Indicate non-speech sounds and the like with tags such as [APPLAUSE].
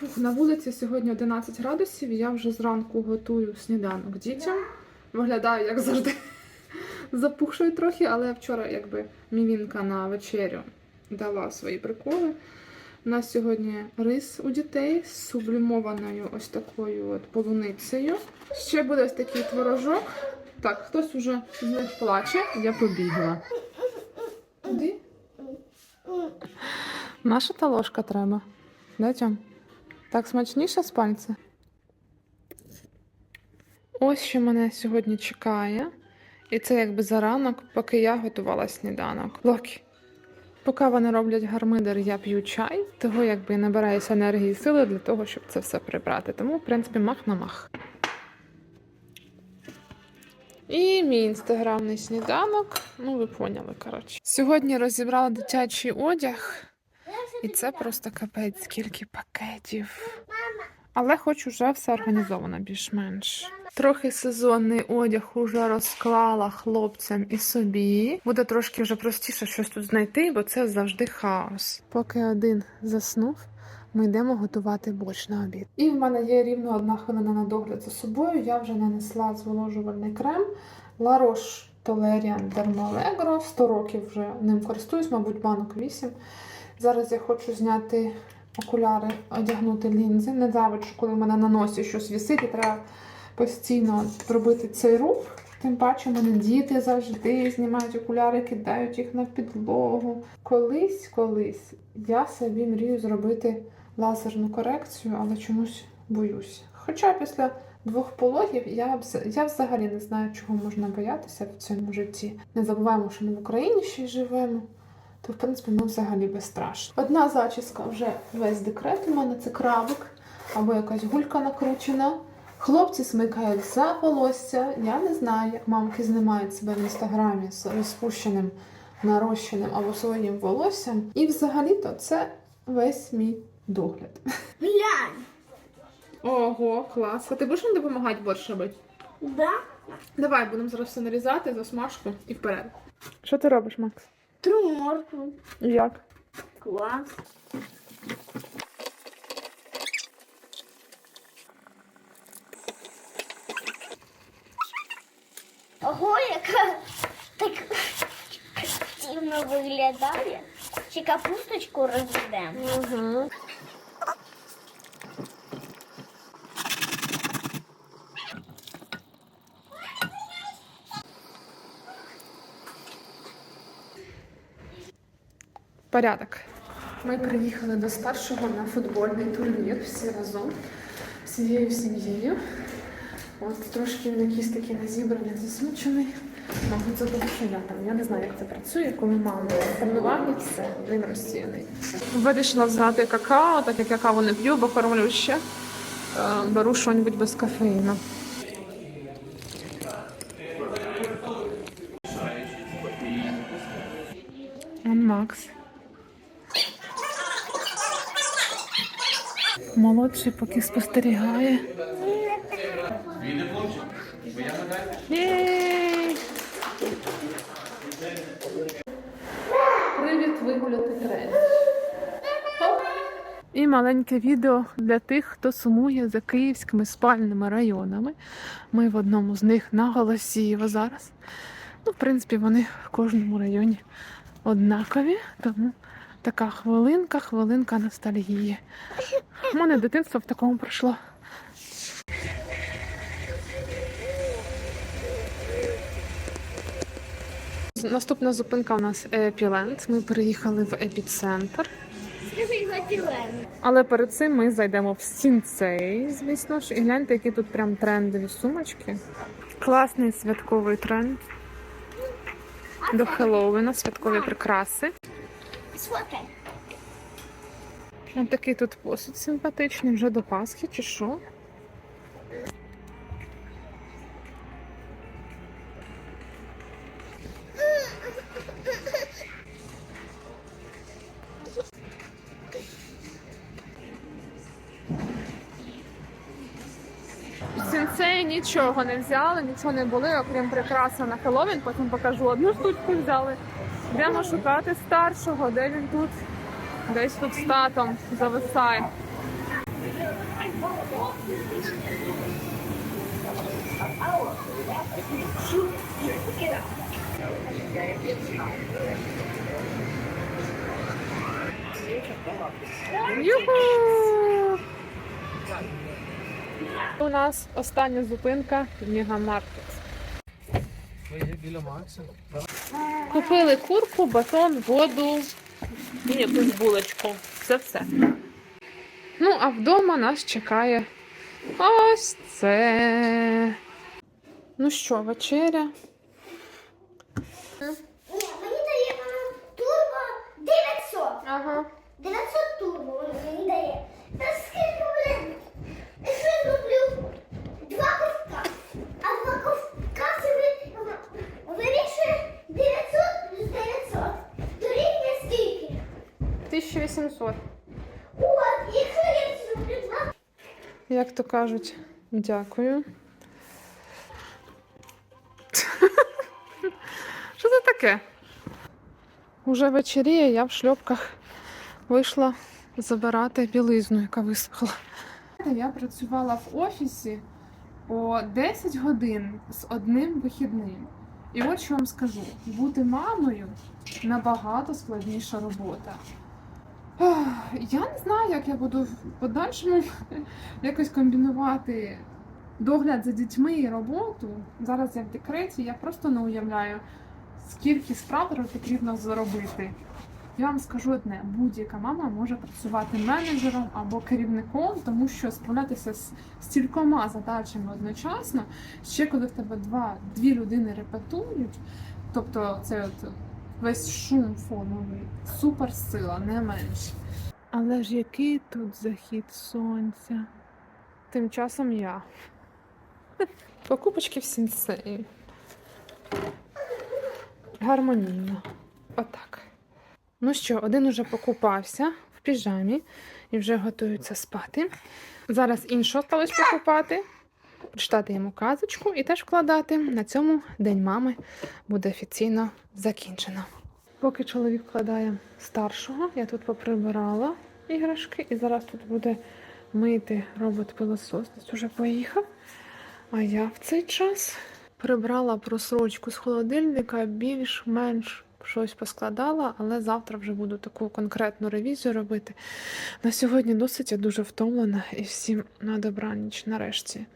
Фух, на вулиці сьогодні 11 градусів. Я вже зранку готую сніданок дітям. Виглядаю, як завжди, [LAUGHS] запухшою трохи, але вчора, якби мівінка на вечерю дала свої приколи. У нас сьогодні рис у дітей з сублімованою ось такою от полуницею. Ще буде ось такий творожок. Так, хтось уже з них плаче, я побігла. Куди? Наша та ложка треба. Да, Тьом? Так смачніше з пальця? Ось що мене сьогодні чекає. І це якби заранок, поки я готувала сніданок. Локі. Поки вони роблять гармидер, я п'ю чай, того якби набираюся енергії і сили для того, щоб це все прибрати. Тому, в принципі, мах на мах. І мій інстаграмний сніданок. Ну, ви поняли, коротше. Сьогодні розібрала дитячий одяг, і це просто капець, скільки пакетів. Але хоч уже все організовано більш-менш. Трохи сезонний одяг уже розклала хлопцям і собі. Буде трошки вже простіше щось тут знайти, бо це завжди хаос. Поки один заснув, ми йдемо готувати борщ на обід. І в мене є рівно одна хвилина на догляд за собою. Я вже нанесла зволожувальний крем Roche Tolerian Dermalegro. 100 років вже ним користуюсь, мабуть, банок 8. Зараз я хочу зняти окуляри, одягнути лінзи. Не завиджу, коли в мене на носі щось вісить, і треба постійно робити цей рух. Тим паче, мене діти завжди знімають окуляри, кидають їх на підлогу. Колись, колись я собі мрію зробити лазерну корекцію, але чомусь боюсь. Хоча після двох пологів я, я взагалі не знаю, чого можна боятися в цьому житті. Не забуваємо, що ми в Україні ще й живемо. То, в принципі, ми взагалі безстрашні. Одна зачіска вже весь декрет у мене це крабик або якась гулька накручена. Хлопці смикають за волосся. Я не знаю, як мамки знімають себе в інстаграмі з розпущеним, нарощеним або своїм волоссям. І взагалі-то це весь мій догляд. Глянь. Ого, клас. А ти будеш мені допомагати борщ робити? Да? Давай, будемо зараз все нарізати, засмажку і вперед. Що ти робиш, Макс? Тру моркву. Як? Клас. Ого, яка так активно виглядає. Ще капусточку розведемо. Угу. Порядок. Ми приїхали до старшого на футбольний турнір всі разом, всією сім'єю. От трошки він якийсь такий незібраний, засмучений. Мабуть, за того, що я там. Я не знаю, як це працює, коли мама тренування, все, він розсіяний. Вирішила взяти какао, так як я каву не п'ю, бо кормлю ще. Е, Беру щось без кофеїну. Макс. Молодший поки спостерігає. Привіт вигуляти тренд. І маленьке відео для тих, хто сумує за київськими спальними районами. Ми в одному з них на Голосіїво зараз. Ну, в принципі, вони в кожному районі однакові, тому така хвилинка, хвилинка ностальгії. У мене дитинство в такому пройшло. Наступна зупинка у нас Епіленд. Ми переїхали в епіцентр. Але перед цим ми зайдемо в Сінцей, звісно ж, і гляньте, які тут прям трендові сумочки. Класний святковий тренд. До Хеллоуіна, святкові прикраси. Сфоткай. Ось такий тут посуд симпатичний, вже до Пасхи чи що. В нічого не взяли, нічого не були, окрім прикраси на Хеллоуін, потім покажу одну штучку взяли. Йдемо шукати старшого, де він тут, десь тут з татом зависає. Юху! У нас остання зупинка Мегамаркет. Біля Макса? Купили курку, батон, воду і якусь булочку. Це все. Ну, а вдома нас чекає ось це. Ну що, вечеря? Ні, мені дає мама турбо 900. Ага. 900 турбо мені дає. Та скільки, блин? Якщо я зроблю два ковка, а два ковка собі вирішує 900 плюс 900. Дорівнює скільки? 1800. От, якщо я зроблю два Як то кажуть, дякую. [LAUGHS] Що це таке? Уже вечеріє, я в шльопках вийшла забирати білизну, яка висохла. Я працювала в офісі по 10 годин з одним вихідним. І от що вам скажу: бути мамою набагато складніша робота. Я не знаю, як я буду в подальшому [LAUGHS] якось комбінувати догляд за дітьми і роботу. Зараз я в декреті, я просто не уявляю, скільки справ потрібно зробити. Я вам скажу одне: будь-яка мама може працювати менеджером або керівником, тому що справлятися з стількома задачами одночасно, ще коли в тебе два, дві людини репетують, тобто це от весь шум фоновий, суперсила, не менше. Але ж який тут захід сонця? Тим часом я. [LAUGHS] Покупочки в сінсеї. Гармонійно. Отак. Ну що, один уже покупався в піжамі і вже готується спати. Зараз іншого сталося покупати, прочитати йому казочку і теж вкладати. На цьому День мами буде офіційно закінчено. Поки чоловік вкладає старшого, я тут поприбирала іграшки, і зараз тут буде мити робот-пилосос. Десь уже поїхав. А я в цей час прибрала просрочку з холодильника, більш-менш щось поскладала, але завтра вже буду таку конкретну ревізію робити. На сьогодні досить я дуже втомлена і всім на добраніч нарешті.